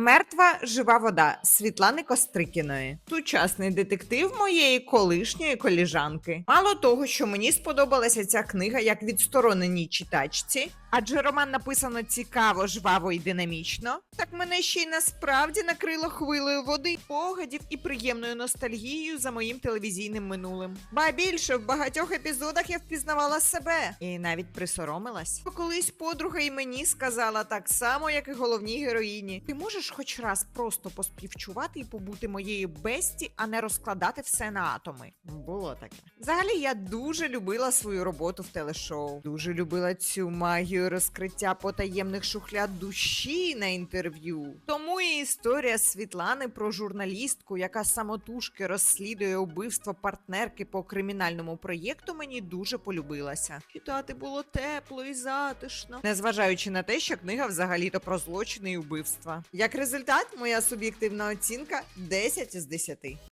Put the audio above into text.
Мертва жива вода Світлани Кострикіної. Сучасний детектив моєї колишньої коліжанки. Мало того, що мені сподобалася ця книга як відстороненій читачці, адже роман написано цікаво, жваво і динамічно. Так мене ще й насправді накрило хвилею води, погадів і приємною ностальгією за моїм телевізійним минулим. Ба більше в багатьох епізодах я впізнавала себе і навіть присоромилась. Колись подруга і мені сказала так само, як і головній героїні. Ти можеш хоч раз просто поспівчувати і побути моєю бесті, а не розкладати все на атоми. Було таке. Взагалі, я дуже любила свою роботу в телешоу. Дуже любила цю магію розкриття потаємних шухляд душі на інтерв'ю. Тому і історія Світлани про журналістку, яка самотужки розслідує убивство партнерки по кримінальному проєкту, мені дуже полюбилася. Читати було тепло і затишно, незважаючи на те, що книга взагалі-то про злочини і убивства. Як результат, моя суб'єктивна оцінка 10 з 10.